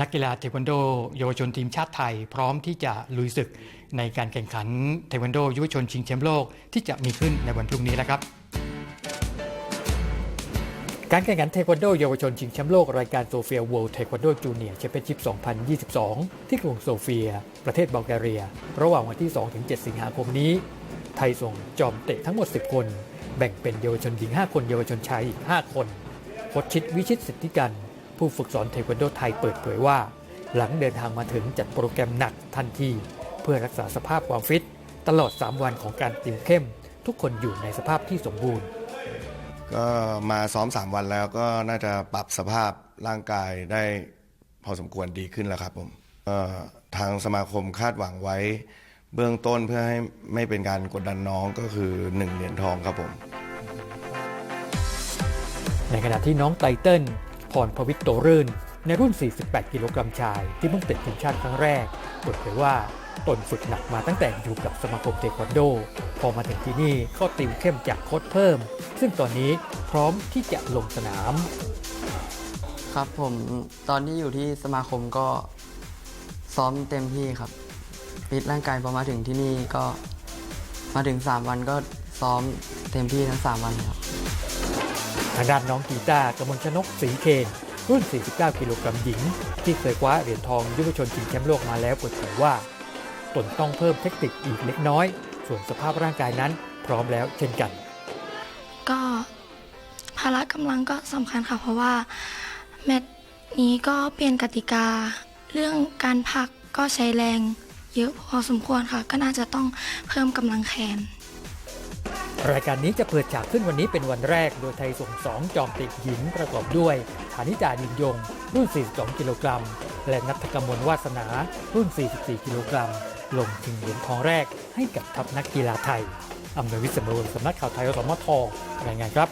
นักกีฬาเทควันโดเยาวชนทีมชาติไทย พร้อมที่จะลุยศึกในการแข่งขันเทควันโดยุวชนชิงแชมป์โลกที่จะมีขึ้นในวันพรุ่งนี้นะครับ การแข่งขันเทควันโดเยาวชนชิงแชมป์โลกรายการโซเฟีย World Taekwondo Junior Championship 2022 ที่กรุงโซเฟีย ประเทศบัลแกเรีย ระหว่างวันที่ 2-7 สิงหาคมนี้ ไทยส่งจอมเตะทั้งหมด 10 คน แบ่งเป็นเยาวชนหญิง 5 คน เยาวชนชายอีก 5 คนโคชชิดวิชิตสิทธิกัน ผู้ฝึกสอนเทควันโดไทยเปิดเผยว่า หลังเดินทางมาถึงจัดโปรแกรมหนักทันที เพื่อรักษาสภาพความฟิต ตลอด 3 วันของการติวเข้ม ทุกคนอยู่ในสภาพที่สมบูรณ์ ก็มาซ้อม 3 วันแล้วก็น่าจะปรับสภาพร่างกายได้พอสมควรดีขึ้นแล้วครับผมเอ่อทางสมาคมคาดหวังไว้ เบื้องต้นเพื่อให้ไม่เป็นการกดดันน้องก็คือ1เหรียญทองครับผม ในขณะที่น้องไตเติ้ล พรพวิทย์โตรื่น ในรุ่น 48 กิโลกรัมชาย ที่เพิ่งติดทีมชาติครั้งแรกเปิดเผยว่าตนฝึกหนักมาตั้งแต่อยู่กับสมาคมเทควันโด พอมาถึงที่นี่ก็ติวเข้มจากโค้ชเพิ่ม ซึ่งตอนนี้พร้อมที่จะลงสนาม ครับผมตอนที่อยู่ที่สมาคมก็ซ้อมเต็มที่ครับฟิตร่างกายพอมาถึงที่นี่ก็มาถึง 3 วันก็ซ้อมเต็มที่ทั้ง 3 วันครับ ทางด้านน้องกีตาร์กมลชนกศรีเคนรุ่น 49 กิโลกรัมหญิง ที่เคยคว้าเหรียญทองยุวชนชิงแชมป์โลกมาแล้วเปิดเผยว่า ตนต้องเพิ่มเทคนิคอีกเล็กน้อย ส่วนสภาพร่างกายนั้นพร้อมแล้วเช่นกัน ก็พละกำลังก็สำคัญค่ะ เพราะว่าแมตช์นี้ก็เปลี่ยนกติกา เรื่องการพักก็ใช้แรงเยอะพอสมควรค่ะ ก็น่าจะต้องเพิ่มกำลังแขน รายการนี้จะเปิดฉากขึ้นวันนี้เป็นวันแรก โดยไทยส่ง 2 จอมติดหญิงประกอบด้วยฐานิจาดินยง รุ่น 42 กิโลกรัม และนัทกมลวาสนา รุ่น 44 กิโลกรัม ลงชิงเหรียญทองแรกให้กับทัพนักกีฬาไทยอำนวยวิศนุสำนักข่าวไทยรสมทรายงานครับ